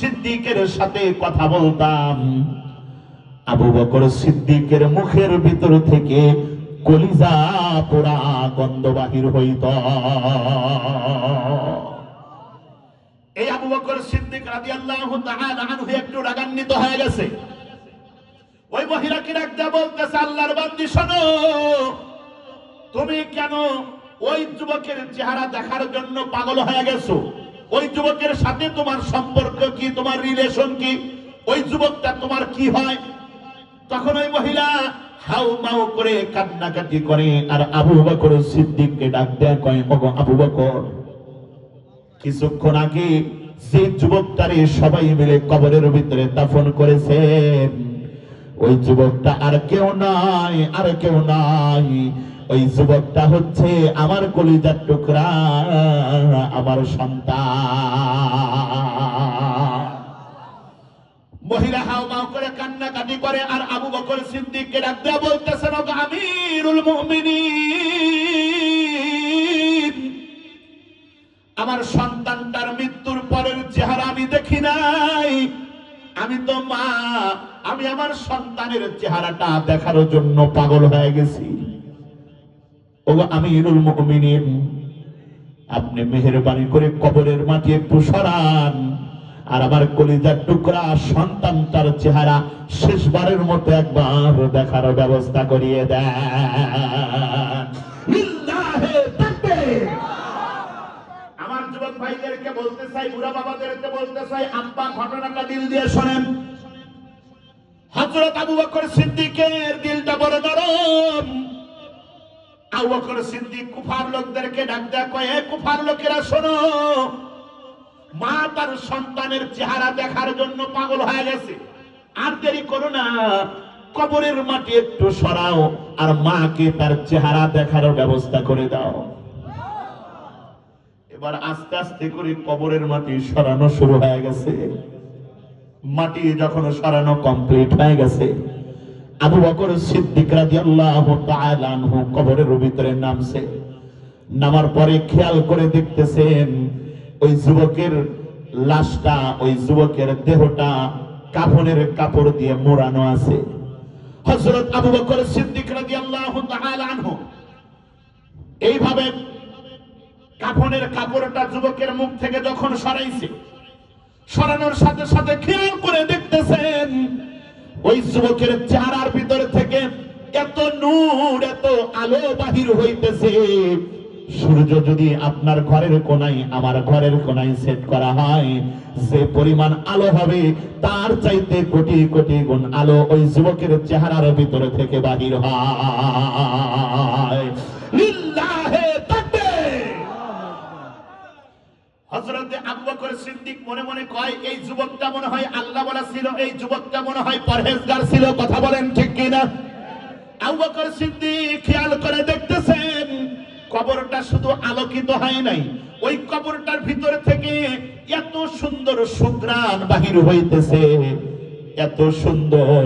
সিদ্দিকের সাথে কথা বলতাম। আবু বকর সিদ্দিকের মুখের ভিতর থেকে কলিজা পোড়া গন্ধ বাহির হইত। এই আবু বকর সিদ্দিক তাআলা আনহু একটু রাগান্বিত হয়ে গেছে। ওই মহিলা কি দেয়া বলতেছে, আল্লাহর বান্দি, শোনো, তুমি কেন ওই যুবকের চেহারা দেখার জন্য পাগল হয়ে গেছো? ওই যুবকের সাথে তোমার সম্পর্ক কি? তোমার রিলেশন কি? ওই যুবকটা তোমার কি হয়? তখন ওই মহিলা হাউ মাউ করে কান্নাকাটি করে আর আবু বকর সিদ্দিককে ডাক কয় আবু বকর, কিছুক্ষণ আগে যে যুবকটারে সবাই মিলে কবরের ভিতরে দাফন করেছেন, ওই যুবকটা আর কেউ নাই, আর কেউ নাই। ওই যুবকটা হচ্ছে আমার কলিজার টুকরা, আমার সন্তান। মহিলা হাও মাও করে কান্নাকাটি করে, আর আবু আমার সন্তানটার মৃত্যুর পরের চেহারা আমি দেখি নাই। আমি তো মা, আমি আমার সন্তানের চেহারাটা দেখার জন্য পাগল হয়ে গেছি। ও আমি ইরুল মুমিনিন, আপনি মেহেরবানি করে কবরের মাটি একটু সরান আর আমার কলিজার টুকরা সন্তান তার চেহারা শেষবারের মতো একবার দেখার ব্যবস্থা করিয়ে লিল্লাহে আমার যুবক ভাইদেরকে বলতে চাই, বুড়া বাবাদেরকে বলতে চাই, আব্বা ঘটনাটা দিল দিয়ে শোনেন। হযরত আবু বকর সিদ্দিকের দিলটা বড় নরম। মা তার সন্তানের চেহারা দেখার জন্য পাগল হয়ে গেছে। আর কবরের মাটি একটু সরাও আর মাকে তার চেহারা দেখার ব্যবস্থা করে দাও। এবার আস্তে আস্তে করে কবরের মাটি সরানো শুরু হয়ে গেছে। মাটি যখন সরানো কমপ্লিট হয়ে গেছে আবু বকর সিদ্দিক রাদিয়াল্লাহু তাআলা আনহু কবরের ভিতরে নামছে। নামার পরে খেয়াল করে দেখতেছেন, ওই যুবকের লাশটা, ওই যুবকের দেহটা কাফনের কাপড় দিয়ে মোড়ানো আছে। হযরত আবু বকর সিদ্দিক রাদিয়াল্লাহু তাআলা আনহু এইভাবে কাফনের কাপড়টা যুবকের মুখ থেকে যখন সরাইছে, সরানোর সাথে সাথে খেয়াল করে দেখতেছেন ওই যুবকের চেহারার ভিতরে থেকে এত নূর, এত আলো বাহির হইতেছে। সূর্য যদি আপনার ঘরের কোনায় আমার ঘরের কোনায় সেট করা হয়, যে পরিমাণ আলো হবে, তার চাইতে কোটি কোটি গুণ আলো ওই যুবকের চেহারার ভিতরে থেকে বাহির হয় লিল্লাহে তাকবীর হযরতে আবু সিদ্দিক মনে মনে কয়, এই যুবকটা মনে হয় আল্লাহ বলা ছিল, এই যুবকটা মনে হয় পরহেজগার ছিল। কথা বলেন ঠিক কিনা? আবু সিদ্দিক খেয়াল করে দেখতেছেন, কবরটা শুধু আলোকিত হয় নাই। ওই কবরটার ভিতরে থেকে এত সুন্দর সুগ্রাণ বাহির হইতেছে। এত সুন্দর